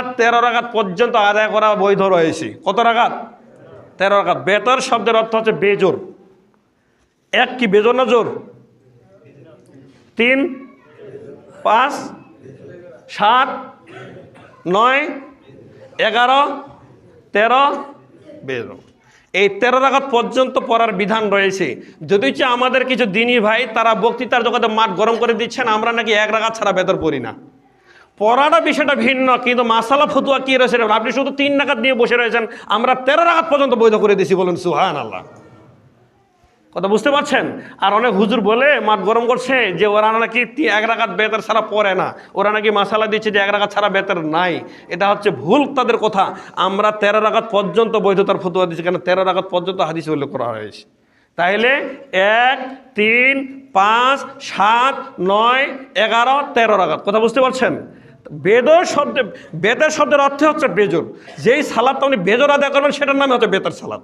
রাগাত তেরো রাগাত পর্যন্ত আদায় করা বৈধ রয়েছে। কত রাগাত তেরো রাগাত বেতর শব্দের অর্থ হচ্ছে বেজোর। এক কি বেজোর না জোর? তিন, পাঁচ, সাত, নয়, এগারো, তেরো বেজো এই তেরো রাখাত পর্যন্ত পড়ার বিধান রয়েছে। যদি হচ্ছে আমাদের কিছু দিনী ভাই, তারা বক্তৃতার জগতে মাঠ গরম করে দিচ্ছেন, আমরা নাকি এক রাখাত ছাড়া বেতর পড়ি না। পড়াটা বিষয়টা ভিন্ন, কিন্তু মাসালা ফতুয়া কি রয়েছে আপনি শুধু তিন রাখাত নিয়ে বসে রয়েছেন, আমরা তেরো রাখাত পর্যন্ত বৈধ করে দিছি বলুন সুহান আল্লাহ কথা বুঝতে পারছেন? আর অনেক হুজুর বলে, মাঠ গরম করছে, যে ওরা নাকি এক রাখাত বেতের ছাড়া পড়ে না, ওরা নাকি মাসালা দিচ্ছে যে এক রাখাত ছাড়া বেতের নাই। এটা হচ্ছে ভুল তাদের কথা। আমরা তেরো রাখাত পর্যন্ত বৈধতার ফতুয়া দিচ্ছি কেন তেরো রাখাত পর্যন্ত হাদিস উল্লেখ করা হয়েছে। তাইলে এক, তিন, পাঁচ, সাত, নয়, এগারো, তেরো রাখাত কথা বুঝতে পারছেন? বেদর শব্দে বেদের শব্দের অর্থ হচ্ছে বেজর যেই সালাদ আপনি বেজর আদায় করবেন, সেটার নামে হচ্ছে বেতার সালাদ।